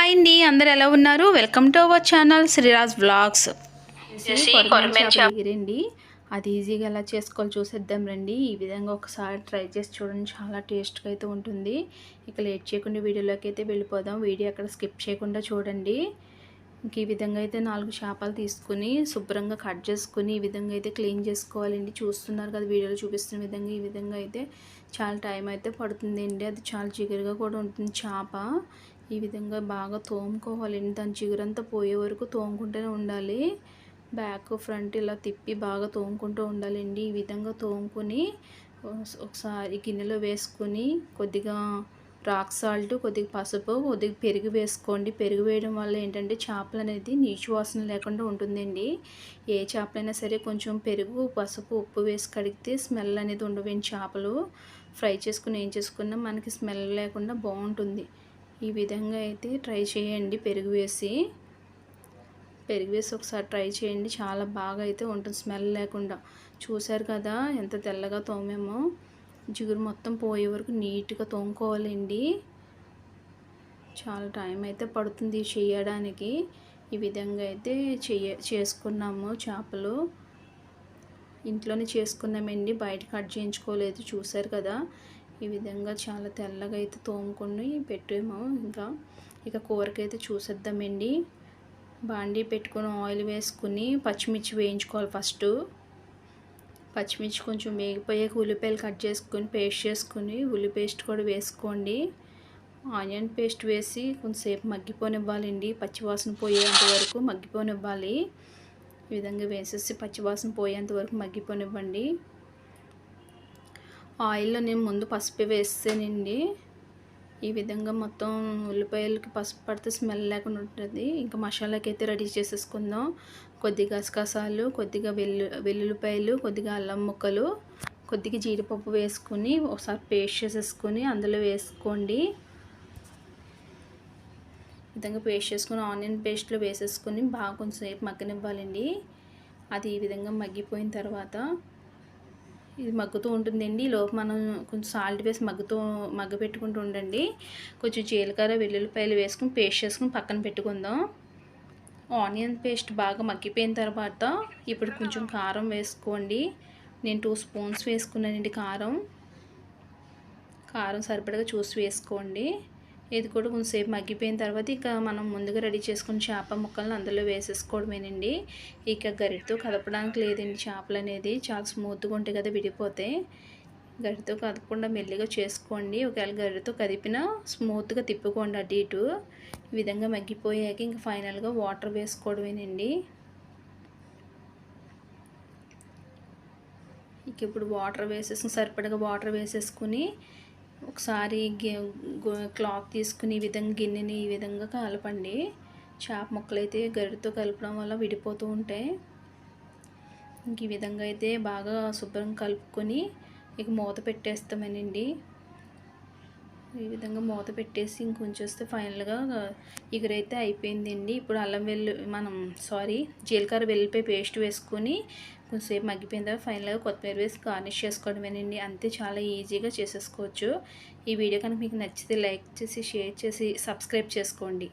Hi అండి అందరు ఎలా ఉన్నారు? Welcome to our channel Sriraj vlogs చేప. రండి అది ఈజీగా ఎలా చేసుకోవాలి చూసేద్దాం రండి. ఈ విధంగా ఒకసారి ట్రై చేసి చూడండి. చాలా టేస్ట్గా అయితే ఉంటుంది. ఇక లేట్ చేయకుండా వీడియోలోకి అయితే వెళ్ళిపోదాం. వీడియో అక్కడ స్కిప్ చేయకుండా చూడండి. ఇంక ఈ విధంగా అయితే నాలుగు చేపలు తీసుకుని శుభ్రంగా కట్ చేసుకుని ఈ విధంగా అయితే క్లీన్ చేసుకోవాలండి. చూస్తున్నారు కదా వీడియోలో చూపిస్తున్న విధంగా ఈ విధంగా అయితే చాలా టైం అయితే పడుతుందండి. అది చాలా జిగురుగా కూడా ఉంటుంది చేప. ఈ విధంగా బాగా తోముకోవాలండి దాని జిగురంతా పోయే వరకు తోముకుంటూనే ఉండాలి. బ్యాక్ ఫ్రంట్ ఇలా తిప్పి బాగా తోముకుంటూ ఉండాలండి. ఈ విధంగా తోముకొని ఒకసారి గిన్నెలో వేసుకొని కొద్దిగా రాక్ సాల్ట్ కొద్దిగా పసుపు కొద్దిగా పెరుగు వేసుకోండి. పెరుగు వేయడం వల్ల ఏంటంటే చేపలు అనేది నీచు వాసన లేకుండా ఉంటుందండి. ఏ చేపలైనా సరే కొంచెం పెరుగు పసుపు ఉప్పు వేసి కడిగితే స్మెల్ అనేది ఉండవండి చేపలు. ఫ్రై చేసుకుని ఏం చేసుకున్నా మనకి స్మెల్ లేకుండా బాగుంటుంది. ఈ విధంగా అయితే ట్రై చేయండి పెరుగు వేసి. పెరుగు వేసి ఒకసారి ట్రై చేయండి. చాలా బాగా అయితే ఉంటుంది స్మెల్ లేకుండా. చూశారు కదా ఎంత తెల్లగా తోమేమో. జిగురు మొత్తం పోయే వరకు నీట్గా తోముకోవాలండి. చాలా టైం అయితే పడుతుంది చేయడానికి. ఈ విధంగా అయితే చెయ్య చేసుకున్నాము చేపలు. ఇంట్లోనే చేసుకున్నామండి. బయట కట్ చేయించుకోలేదు. చూశారు కదా ఈ విధంగా చాలా తెల్లగా అయితే తోముకొని పెట్టాము ఇంకా. ఇక కూరకైతే చూసేద్దామండి. బాండీ పెట్టుకొని ఆయిల్ వేసుకుని పచ్చిమిర్చి వేయించుకోవాలి ఫస్ట్. పచ్చిమిర్చి కొంచెం వేగిపోయాక ఉల్లిపాయలు కట్ చేసుకొని పేస్ట్ చేసుకొని ఉల్లి పేస్ట్ కూడా వేసుకోండి. ఆనియన్ పేస్ట్ వేసి కొంచెంసేపు మగ్గిపోనివ్వాలండి. పచ్చివాసన పోయేంత వరకు మగ్గిపోనివ్వాలి. ఈ విధంగా వేసేసి పచ్చివాసన పోయేంత వరకు మగ్గిపోనివ్వండి. ఆయిల్లో నేను ముందు పసుపు వేస్తానండి. ఈ విధంగా మొత్తం ఉల్లిపాయలకి పసుపు పడితే స్మెల్ లేకుండా ఉంటుంది. ఇంకా మసాలాకి అయితే రెడీ చేసేసుకుందాం. కొద్దిగా గసగసాలు కొద్దిగా వెల్లు వెల్లుల్లిపాయలు కొద్దిగా అల్లం ముక్కలు కొద్దిగా జీడిపప్పు వేసుకుని ఒకసారి పేస్ట్ చేసేసుకొని అందులో వేసుకోండి. విధంగా పేస్ట్ చేసుకుని ఆనియన్ పేస్ట్లో వేసేసుకొని బాగా కొంచెంసేపు మగ్గనివ్వాలండి. అది ఈ విధంగా మగ్గిపోయిన తర్వాత ఇది మగ్గుతూ ఉంటుందండి. లోపు మనం కొంచెం సాల్ట్ వేసి మగ్గుతూ మగ్గ పెట్టుకుంటూ ఉండండి. కొంచెం జీలకర్ర వెల్లుల్లిపాయలు వేసుకుని పేస్ట్ చేసుకుని పక్కన పెట్టుకుందాం. ఆనియన్ పేస్ట్ బాగా మగ్గిపోయిన తర్వాత ఇప్పుడు కొంచెం కారం వేసుకోండి. నేను టూ స్పూన్స్ వేసుకున్నానండి కారం. కారం సరిపడగా చూసి వేసుకోండి. ఇది కూడా కొంచెంసేపు మగ్గిపోయిన తర్వాత ఇక మనం ముందుగా రెడీ చేసుకున్న చేప ముక్కలను అందులో వేసేసుకోవడమేనండి. ఇక గరిటతో కదపడానికి లేదండి చేపలు అనేది చాలా స్మూత్గా ఉంటాయి కదా విడిపోతే. గరిటతో కదపకుండా మెల్లిగా చేసుకోండి. ఒకవేళ గరిటతో కదిపినా స్మూత్గా తిప్పుకోండి అటు ఇటు. ఈ విధంగా మగ్గిపోయాక ఇంక ఫైనల్గా వాటర్ వేసుకోవడమేనండి. ఇక ఇప్పుడు వాటర్ వేసేసుకుని సరిపడగా వాటర్ వేసేసుకుని ఒకసారి క్లాత్ తీసుకుని ఈ విధంగా గిన్నెని ఈ విధంగా కలపండి. చేప ముక్కలు అయితే గరిటతో కలపడం వల్ల విడిపోతూ ఉంటాయి. ఇంక ఈ విధంగా అయితే బాగా శుభ్రం కలుపుకొని ఇక మూత పెట్టేస్తామనండి. ఈ విధంగా మూత పెట్టేసి ఇంకొంచేస్తే ఫైనల్గా ఇగురైతే అయిపోయిందండి. ఇప్పుడు అల్లం వెల్లు మనం సారీ జీలకర్ర వెల్లిపాయ పేస్ట్ వేసుకొని కొంచెంసేపు మగ్గిపోయిన తర్వాత ఫైనల్గా కొత్తిమీర వేసి గార్నిష్ చేసుకోవడమేనండి అంతే చాలా ఈజీగా చేసేసుకోవచ్చు. ఈ వీడియో కనుక మీకు నచ్చితే లైక్ చేసి షేర్ చేసి సబ్స్క్రైబ్ చేసుకోండి.